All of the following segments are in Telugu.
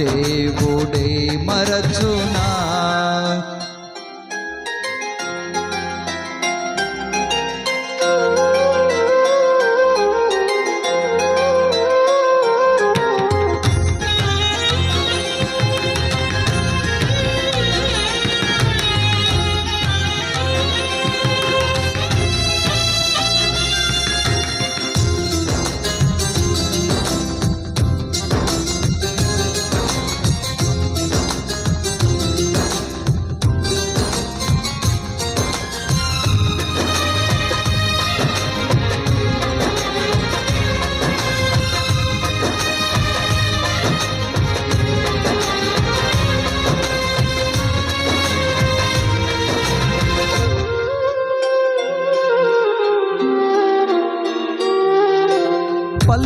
దేవుడే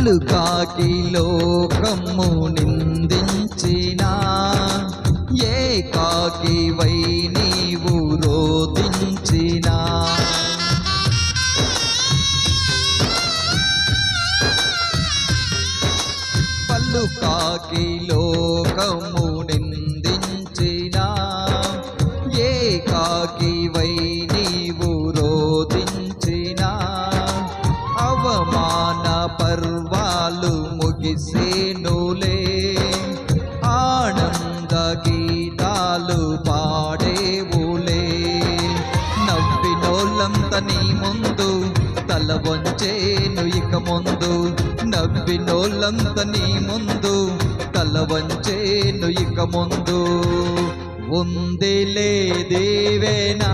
పళ్ళు కాకి లోకము నిందించిన ఏ కాకి వై నీవు రోధించిన. పళ్ళు కాకి లోకము ముగిసేనులే ఆనంద గీతాలు పాడేవులే. నవ్వినోళ్ళంత నీ ముందు తల వంచేను ఇక ముందు. నవ్వినోళ్ళంత నీ ముందు తల వంచేను ఇక ముందు. ఉందిలే దేవేనా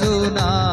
మరచునా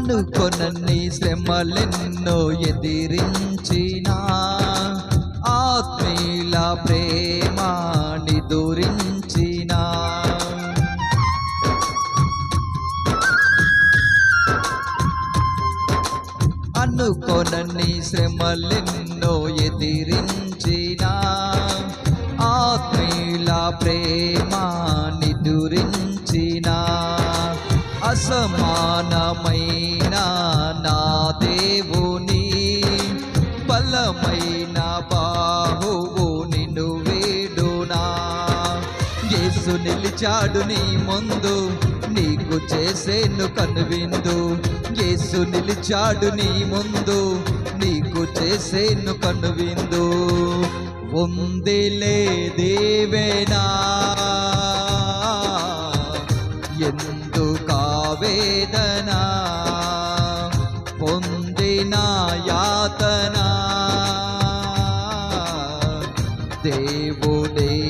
అనుకొనని శ్రమలెన్నో ఎదిరించిన ఆత్మీల ప్రేమాని నిదురించిన అనుకొనని శ్రమలెన్నో ఎదిరించిన వచ్చాడు నీ ముందు నీకు చేసేను కనువిందు. యేసు నిలిచాడు నీ ముందు నీకు చేసేను కనువిందు. ఉంది లేదేవేనా ఎందు కావేదనా పొందిన యాతనా. దేవుడే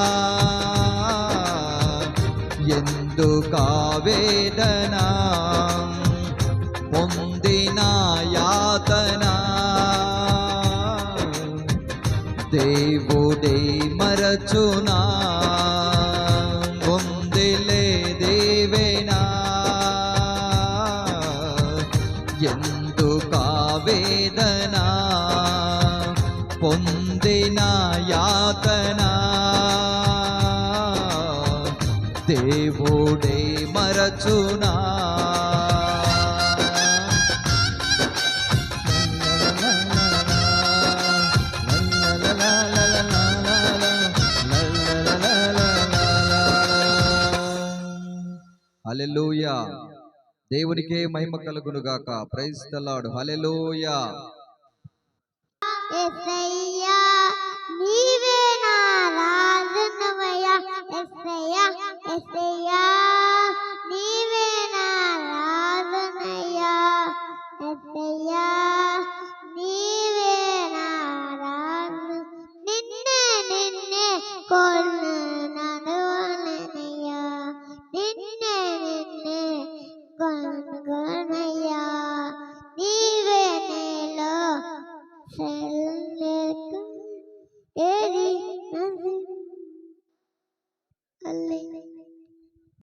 వేదనా. పొందిన యాతన. దేవుడే మరచున దేవుడే మరచునా. హల్లెలూయా. దేవునికే మహిమ కలుగును గాక ప్రైజ్ తలాడు హల్లెలూయా. Este